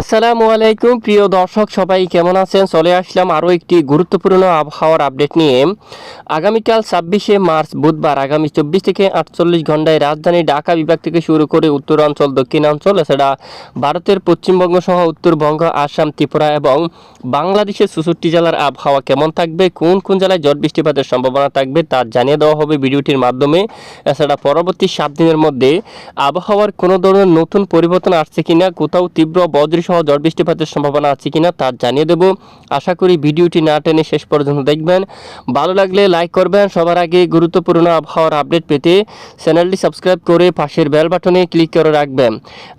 আসসালামু আলাইকুম, প্রিয় দর্শক, সবাই কেমন আছেন? চলে আসলাম আরও একটি গুরুত্বপূর্ণ আবহাওয়ার আপডেট নিয়ে। আগামীকাল ছাব্বিশে মার্চ, বুধবার আগামী চব্বিশ থেকে আটচল্লিশ ঘন্টায় রাজধানী ঢাকা বিভাগ থেকে শুরু করে উত্তরাঞ্চল, দক্ষিণাঞ্চল, এছাড়া ভারতের পশ্চিমবঙ্গ সহ উত্তরবঙ্গ, আসাম, ত্রিপুরা এবং বাংলাদেশের চৌষট্টি জেলার আবহাওয়া কেমন থাকবে, কোন কোন জেলায় জট বৃষ্টিপাতের সম্ভাবনা থাকবে তা জানিয়ে দেওয়া হবে ভিডিওটির মাধ্যমে। এছাড়া পরবর্তী সাত দিনের মধ্যে আবহাওয়ার কোনো ধরনের নতুন পরিবর্তন আসছে কিনা, কোথাও তীব্র বজ্রসহ ঝড় বৃষ্টিপাতের সম্ভাবনা আছে কিনা তা জানিয়ে দেব। আশা করি ভিডিওটি না টেনে শেষ পর্যন্ত দেখবেন। ভালো লাগলে লাইক করবেন। সবার আগে গুরুত্বপূর্ণ আবহাওয়ার আপডেট পেতে চ্যানেলটি সাবস্ক্রাইব করে পাশের বেল বাটনে ক্লিক করে রাখবেন।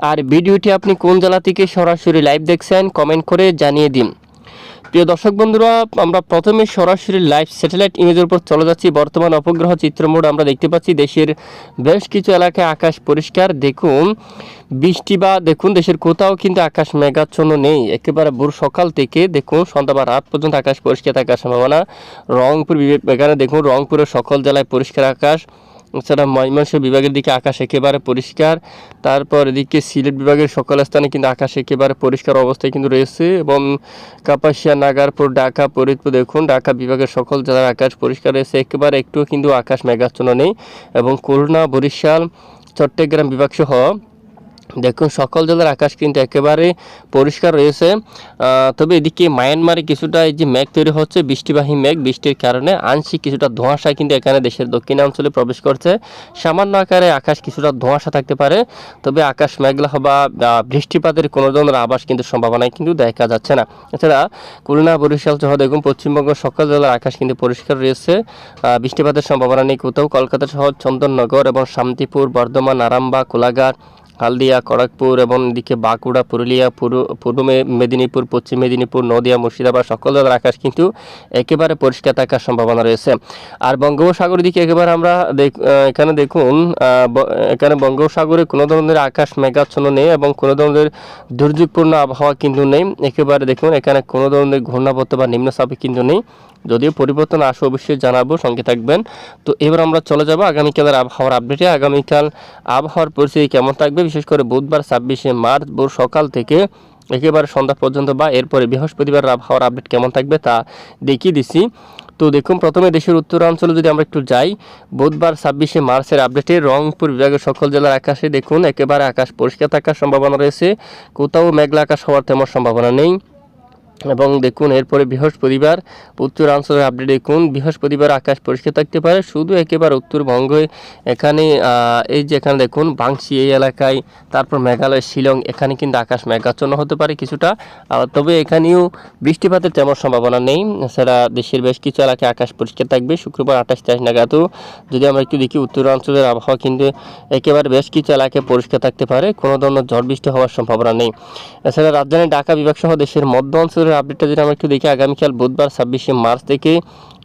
আর ভিডিওটি আপনি কোন জেলা থেকে সরাসরি লাইভ দেখছেন, কমেন্ট করে জানিয়ে দিন। প্রিয় দর্শক বন্ধুরা, আমরা প্রথমে সরাসরি লাইভ স্যাটেলাইট ইমেজের উপর চলে যাচ্ছি। বর্তমান উপগ্রহ চিত্রমোড আমরা দেখতে পাচ্ছি। দেশের বেশ কিছু এলাকায় আকাশ পরিষ্কার। দেখুন, বৃষ্টি বা দেখুন, দেশের কোথাও কিন্তু আকাশ মেঘাচ্ছন্ন নেই। একেবারে ভোর সকাল থেকে দেখুন, সন্ধ্যা বা রাত পর্যন্ত আকাশ পরিষ্কার থাকার সম্ভাবনা। রংপুর এখানে দেখুন, রংপুরের সকল জেলায় পরিষ্কার আকাশ। এছাড়া ময়মনসিংহ বিভাগের দিকে আকাশ একেবারে পরিষ্কার। তারপর এদিকে সিলেট বিভাগের সকল স্থানে কিন্তু আকাশ একেবারে পরিষ্কার অবস্থায় কিন্তু রয়েছে এবং কাপাসিয়া, নাগারপুর, ঢাকা, ফরিদপুর দেখুন, ঢাকা বিভাগের সকল জেলার আকাশ পরিষ্কার রয়েছে। একেবারে একটুও কিন্তু আকাশ মেঘাচ্ছন্ন নেই এবং করুণা বরিশাল, চট্টগ্রাম বিভাগ সহ দেখুন, সকল জেলার আকাশ কিন্তু একেবারে পরিষ্কার রয়েছে। তবে এদিকে মায়ানমারে কিছুটা এই যে মেঘ তৈরি হচ্ছে, বৃষ্টিবাহী মেঘ, বৃষ্টির কারণে আংশিক কিছুটা ধোঁয়াশা কিন্তু এখানে দেশের দক্ষিণাঞ্চলে প্রবেশ করছে। সামান্য আকারে আকাশ কিছুটা ধোঁয়াশা থাকতে পারে, তবে আকাশ মেঘলা বা বৃষ্টিপাতের কোনো ধরনের আবাস কিন্তু সম্ভাবনায় কিন্তু দেখা যাচ্ছে না। এছাড়া খুলনা, বরিশাল সহ দেখুন, পশ্চিমবঙ্গ সকল জেলার আকাশ কিন্তু পরিষ্কার রয়েছে। বৃষ্টিপাতের সম্ভাবনা নেই কোথাও। কলকাতা সহ চন্দননগর এবং শান্তিপুর, বর্ধমান, আরামবাগ, কোলাঘাট হালদিয়া, খড়গপুর এবং এদিকে বাঁকুড়া, পুরুলিয়া পূর্ব মেদিনীপুর, পশ্চিম মেদিনীপুর, নদিয়া, মুর্শিদাবাদ সকল জেলার আকাশ কিন্তু একেবারে পরিষ্কার থাকার সম্ভাবনা রয়েছে। আর বঙ্গোপসাগরের দিকে একেবারে আমরা এখানে দেখুন এখানে বঙ্গোপসাগরে কোনো ধরনের আকাশ মেঘাচ্ছন্ন নেই এবং কোনো ধরনের দুর্যোগপূর্ণ আবহাওয়া কিন্তু নেই। একেবারে দেখুন, এখানে কোনো ধরনের ঘূর্ণাবর্ত বা নিম্নচাপে কিন্তু নেই। যদিও পরিবর্তন আসে অবশ্যই জানাব, সঙ্গে থাকবেন। তো এবার আমরা চলে যাব আগামীকালের আবহাওয়ার আপডেটে। আগামীকাল আবহাওয়ার পরিস্থিতি কেমন থাকবে? বিশেষ করে বুধবার ছাব্বিশে মার্চ, ভোর সকাল থেকে একেবারে সন্ধ্যা পর্যন্ত বা এরপরে বৃহস্পতিবার আবহাওয়ার আপডেট কেমন থাকবে তা দেখিয়ে দিচ্ছি। তো দেখুন, প্রথমে দেশের উত্তরাঞ্চলে যদি আমরা একটু যাই, বুধবার ছাব্বিশে মার্চের আপডেটে রংপুর বিভাগের সকল জেলার আকাশে দেখুন, একেবারে আকাশ পরিষ্কার থাকার সম্ভাবনা রয়েছে। কোথাও মেঘলা আকাশ হওয়ার তেমন সম্ভাবনা নেই। এবং দেখুন, এরপরে বৃহস্পতিবার উত্তরাঞ্চলের আপডেট দেখুন। বৃহস্পতিবার আকাশ পরিষ্কার থাকতে পারে, শুধু একেবারে উত্তরবঙ্গে এখানে এই যে এখানে দেখুন, বাংশি এই এলাকায়, তারপর মেঘালয়, শিলং, এখানে কিন্তু আকাশ মেঘাচ্ছন্ন হতে পারে কিছুটা। তবে এখানেও বৃষ্টিপাতের তেমন সম্ভাবনা নেই। এছাড়া দেশের বেশ কিছু এলাকায় আকাশ পরিষ্কার থাকবে। শুক্রবার আঠাশ তারিখ নাগাদও যদি আমরা একটু দেখি উত্তরাঞ্চলের আবহাওয়া কিন্তু একেবারে বেশ কিছু এলাকায় পরিষ্কার থাকতে পারে। কোনো ধরনের ঝড় বৃষ্টি হওয়ার সম্ভাবনা নেই। এছাড়া রাজধানী ঢাকা বিভাগ সহ দেশের মধ্য অঞ্চলের আপডেটটা যদি আমরা একটু দেখি আগামীকাল বুধবার, ছাব্বিশে মার্চ থেকে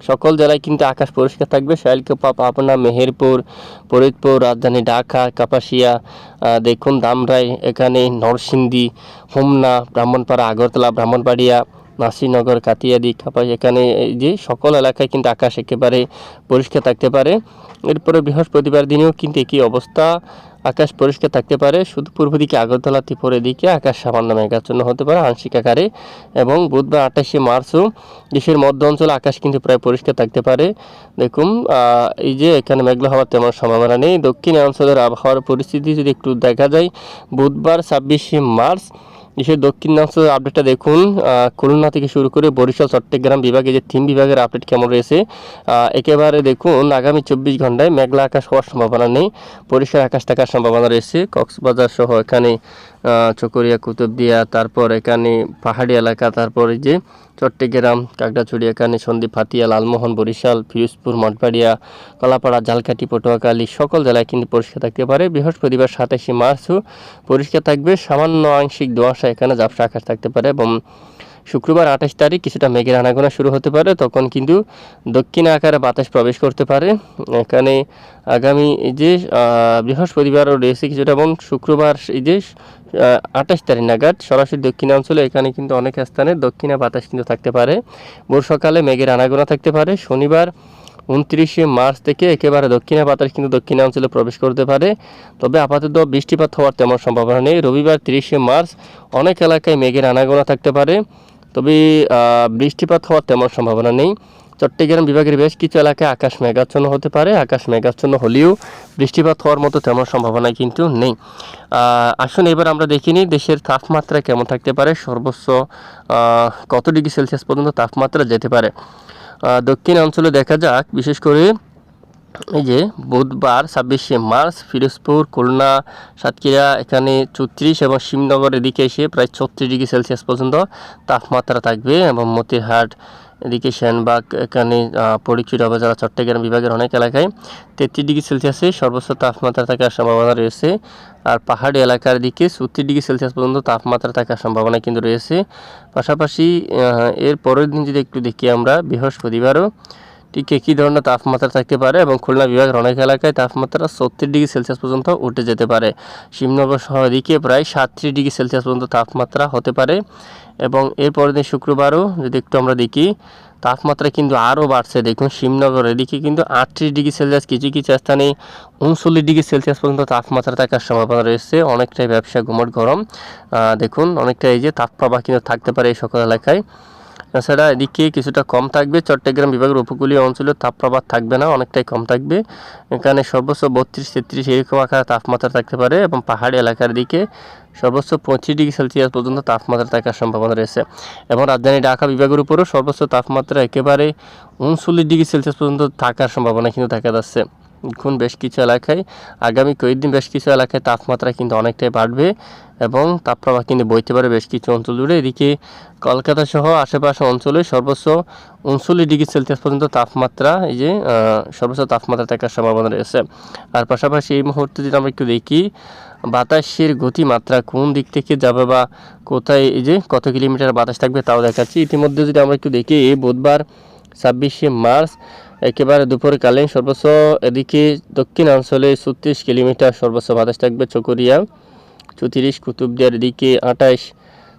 সকল জেলায় কিন্তু আকাশ পরিষ্কার থাকবে। শাইলকোপা পাবনা, মেহেরপুর, ফরিদপুর, রাজধানী ঢাকা, কাপাসিয়া দেখুন দামরাই, এখানে নরসিংদী, হোমনা, ব্রাহ্মণপাড়া, আগরতলা, ব্রাহ্মণবাড়িয়া, নাসিরনগর কাতিয়াদি কাপাস এখানে যে সকল এলাকায় কিন্তু আকাশ একেবারে পরিষ্কার থাকতে পারে। এরপরে বৃহস্পতিবার দিনেও কিন্তু একই অবস্থা। আকাশ পরিষ্কার থাকতে পারে, শুধু পূর্ব দিকে আগরতলা ত্রিপুরের দিকে আকাশ সামান্য মেঘাচ্ছন্ন হতে পারে, আংশিক আকারে। এবং বুধবার আঠাশে মার্চও দেশের মধ্য অঞ্চলে আকাশ কিন্তু প্রায় পরিষ্কার থাকতে পারে। দেখুন এই যে এখানে মেঘলা হওয়ার তেমন সম্ভাবনা নেই। দক্ষিণ অঞ্চলের আবহাওয়ার পরিস্থিতি যদি একটু দেখা যায়, বুধবার ছাব্বিশে মার্চ দেশের দক্ষিণাঞ্চলের আপডেটটা দেখুন। খুলনা থেকে শুরু করে বরিশাল, চট্টগ্রাম বিভাগে যে তিন বিভাগের আপডেট কেমন রয়েছে একেবারে দেখুন, আগামী চব্বিশ ঘন্টায় মেঘলা আকাশ হওয়ার সম্ভাবনা নেই। পরিষ্কার আকাশ থাকার সম্ভাবনা রয়েছে। কক্সবাজার সহ এখানে চকরিয়া, কুতুবদিয়া, তারপর এখানে পাহাড়ি এলাকা, তারপরে যে চট্টগ্রাম, কাকড়াছড়ি, এখানে সন্দ্বীপ, হাতিয়া, লালমোহন, বরিশাল ফিরোজপুর মঠবাড়িয়া, কলাপাড়া জালকাঠি পটুয়াখালী, সকল জেলায় কিন্তু পরিষ্কার থাকতে পারে। বৃহস্পতিবার সাতাশে মার্চও পরিষ্কার থাকবে। সামান্য আংশিক দোয়াশা এখানে ঝাপসা আকাশ থাকতে পারে এবং শুক্রবার আঠাশ তারিখ কিছুটা মেঘের আনাগোনা শুরু হতে পারে, তখন কিন্তু দক্ষিণ আকারে বাতাস প্রবেশ করতে পারে। এখানে আগামী এই যে বৃহস্পতিবারও রয়েছে কিছুটা এবং শুক্রবার এই যে আঠাশ তারিখ নাগাদ সরাসরি দক্ষিণাঞ্চলে এখানে কিন্তু অনেক স্থানে দক্ষিণে বাতাস কিন্তু থাকতে পারে। ভোর সকালে মেঘের আনাগোনা থাকতে পারে। শনিবার উনত্রিশে মার্চ থেকে একেবারে দক্ষিণে বাতাস কিন্তু দক্ষিণাঞ্চলে প্রবেশ করতে পারে। তবে আপাতত বৃষ্টিপাত হওয়ার তেমন সম্ভাবনা নেই। রবিবার তিরিশে মার্চ অনেক এলাকায় মেঘের আনাগোনা থাকতে পারে। তবে বৃষ্টিপাত হওয়ার তেমন সম্ভাবনা নেই। চট্টগ্রাম বিভাগের বেশ কিছু এলাকায় আকাশ মেঘাচ্ছন্ন হতে পারে। আকাশ মেঘাচ্ছন্ন হলেও বৃষ্টিপাত হওয়ার মতো তেমন সম্ভাবনা কিন্তু নেই। আসুন এবার আমরা দেখিনি দেশের তাপমাত্রা কেমন থাকতে পারে। সর্বোচ্চ কত ডিগ্রি সেলসিয়াস পর্যন্ত তাপমাত্রা যেতে পারে। দক্ষিণ অঞ্চলে দেখা যাক, বিশেষ করে এই যে বুধবার ছাব্বিশে মার্চ, ফিরোজপুর, খুলনা, সাতক্ষীরা, এখানে চৌত্রিশ এবং শিবনগর এদিকে এসে প্রায় ছত্রিশ ডিগ্রি সেলসিয়াস পর্যন্ত তাপমাত্রা থাকবে এবং মতিরহাট এদিকে শ্যানবাগ এখানে পরিচ্ছড যারা চট্টগ্রাম বিভাগের অনেক এলাকায় তেত্রিশ ডিগ্রি সেলসিয়াসে সর্বোচ্চ তাপমাত্রা থাকার সম্ভাবনা রয়েছে। আর পাহাড়ি এলাকার দিকে চৌত্রিশ ডিগ্রি সেলসিয়াস পর্যন্ত তাপমাত্রা থাকার সম্ভাবনা কিন্তু রয়েছে। পাশাপাশি এর পরের দিন যদি একটু দেখি আমরা, বৃহস্পতিবারও ঠিক একই ধরনের তাপমাত্রা থাকতে পারে এবং খুলনা বিভাগের অনেক এলাকায় তাপমাত্রা সত্তর ডিগ্রি সেলসিয়াস পর্যন্ত উঠে যেতে পারে। শিবনগর সহ এদিকে প্রায় সাতত্রিশ ডিগ্রি সেলসিয়াস পর্যন্ত তাপমাত্রা হতে পারে এবং এরপরের দিন শুক্রবারও যদি একটু আমরা দেখি, তাপমাত্রা কিন্তু আরও বাড়ছে। দেখুন, শিবনগর এদিকে কিন্তু আটত্রিশ ডিগ্রি সেলসিয়াস, কিছু কিছু স্থানে উনচল্লিশ ডিগ্রি সেলসিয়াস পর্যন্ত তাপমাত্রা থাকার সম্ভাবনা রয়েছে। অনেকটাই ব্যবসা গুমট গরম। দেখুন, অনেকটা এই যে তাপপ্রবাহ কিন্তু থাকতে পারে এই সকল এলাকায়। এছাড়া এদিকে কিছুটা কম থাকবে। চট্টগ্রাম বিভাগের উপকূলীয় অঞ্চলে তাপপ্রবাহ থাকবে না, অনেকটাই কম থাকবে। এখানে সর্বোচ্চ বত্রিশ, তেত্রিশ এরকম আকার তাপমাত্রা থাকতে পারে এবং পাহাড়ি এলাকার দিকে সর্বোচ্চ পঁচিশ ডিগ্রি সেলসিয়াস পর্যন্ত তাপমাত্রা থাকার সম্ভাবনা রয়েছে। এবং রাজধানী ঢাকা বিভাগের উপরও সর্বোচ্চ তাপমাত্রা একেবারে উনচল্লিশ ডিগ্রি সেলসিয়াস পর্যন্ত থাকার সম্ভাবনা কিন্তু দেখা যাচ্ছে। এখন বেশ কিছু এলাকায়। আগামী কয়েকদিন বেশ কিছু এলাকায় তাপমাত্রা কিন্তু অনেকটাই বাড়বে এবং তাপপ্রবাহ কিন্তু বইতে পারে বেশ কিছু অঞ্চল জুড়ে। এদিকে কলকাতা সহ আশেপাশে অঞ্চলে সর্বোচ্চ উনচল্লিশ ডিগ্রি সেলসিয়াস পর্যন্ত তাপমাত্রা, এই যে সর্বোচ্চ তাপমাত্রা থাকার সম্ভাবনা রয়েছে। আর পাশাপাশি এই মুহূর্তে যদি আমরা একটু দেখি, বাতাসের গতিমাত্রা কোন দিক থেকে যাবে বা কোথায়, এই যে, কত কিলোমিটার বাতাস থাকবে তাও দেখাচ্ছি। ইতিমধ্যে যদি আমরা একটু দেখি এই বুধবার ছাব্বিশে মার্চ একেবারে দুপুরকালীন সর্বোচ্চ এদিকে দক্ষিণাঞ্চলে ছত্রিশ কিলোমিটার সর্বোচ্চ বাতাস থাকবে চকরিয়া, চৌত্রিশ কুতুবদিয়ার দিকে আঠাইশ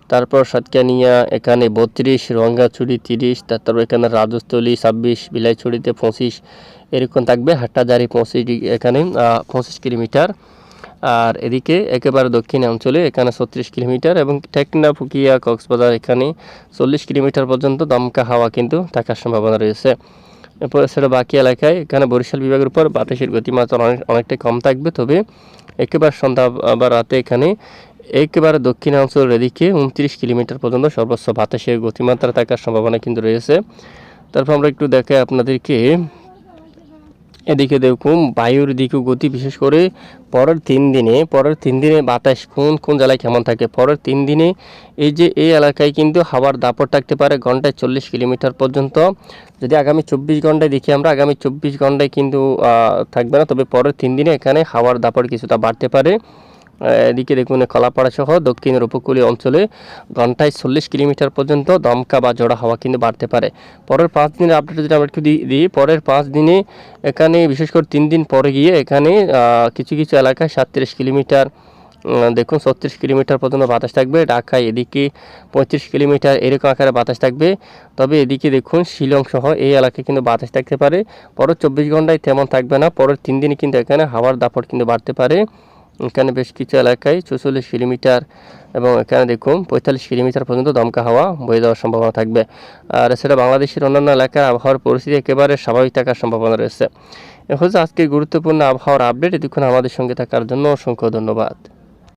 তারপর সাতকানিয়া, এখানে বত্রিশ, রঙ্গাছড়ি তিরিশ, তারপর এখানে রাজস্থলী ছাব্বিশ, বিলাইছড়িতে পঁচিশ, এরকম থাকবে হাট্টাজারি পঁচিশ এখানে পঁচিশ কিলোমিটার। আর এদিকে একেবারে দক্ষিণ অঞ্চলে এখানে ছত্রিশ কিলোমিটার এবং টেকনা ফুকিয়া, কক্সবাজার এখানে চল্লিশ কিলোমিটার পর্যন্ত দমকা হাওয়া কিন্তু থাকার সম্ভাবনা রয়েছে। এরপর বাকি এলাকায়। এখানে বরিশাল বিভাগের উপর বাতাসের গতিমাত্রা অনেক, অনেকটাই কম থাকবে, তবে একেবারে সন্ধ্যা বা রাতে এখানে একেবারে দক্ষিণাঞ্চলের এদিকে উনত্রিশ কিলোমিটার পর্যন্ত সর্বোচ্চ বাতাসের গতিমাত্রা থাকার সম্ভাবনা কিন্তু রয়েছে। তারপর আমরা একটু দেখাই আপনাদেরকে এদিকে দেখুন, বায়ুর দিকে গতি বিশেষ করে পরের তিন দিনে, পরের তিন দিনে বাতাস কোন কোন জেলায় কেমন থাকে? পরের তিন দিনে এই যে এই এলাকায় কিন্তু হাওয়ার দাপট থাকতে পারে ঘন্টায় চল্লিশ কিলোমিটার পর্যন্ত। যদি আগামী চব্বিশ ঘন্টায় দেখি আমরা, আগামী চব্বিশ ঘন্টায় কিন্তু থাকবে না, তবে পরের তিন দিনে এখানে হাওয়ার দাপট কিছুটা বাড়তে পারে। এদিকে দেখুন, কলাপাড়া সহ দক্ষিণের উপকূলীয় অঞ্চলে ঘন্টায় চল্লিশ কিলোমিটার পর্যন্ত দমকা বা জোড়া হাওয়া কিন্তু বাড়তে পারে। পরের পাঁচ দিনের আপডেট যদি আমরা একটু দিই, পরের পাঁচ দিনে এখানে বিশেষ করে তিন দিন পরে গিয়ে এখানে কিছু কিছু এলাকায় সাতত্রিশ কিলোমিটার দেখুন ছত্রিশ কিলোমিটার পর্যন্ত বাতাস থাকবে। ঢাকায় এদিকে পঁয়ত্রিশ কিলোমিটার এরকম আকারে বাতাস থাকবে। তবে এদিকে দেখুন, শিলং সহ এই এলাকায় কিন্তু বাতাস থাকতে পারে। পরের চব্বিশ ঘন্টায় তেমন থাকবে না। পরের তিন দিনে কিন্তু এখানে হাওয়ার দাপট কিন্তু বাড়তে পারে। এখানে বেশ কিছু এলাকায় চৌচল্লিশ কিলোমিটার এবং এখানে দেখুন পঁয়তাল্লিশ কিলোমিটার পর্যন্ত দমকা হাওয়া বয়ে যাওয়ার সম্ভাবনা থাকবে। আর এছাড়া বাংলাদেশের অন্যান্য এলাকার আবহাওয়ার পরিস্থিতি একেবারে স্বাভাবিক থাকার সম্ভাবনা রয়েছে। এ হচ্ছে আজকে গুরুত্বপূর্ণ আবহাওয়ার আপডেট, এতক্ষণ আমাদের সঙ্গে থাকার জন্য অসংখ্য ধন্যবাদ।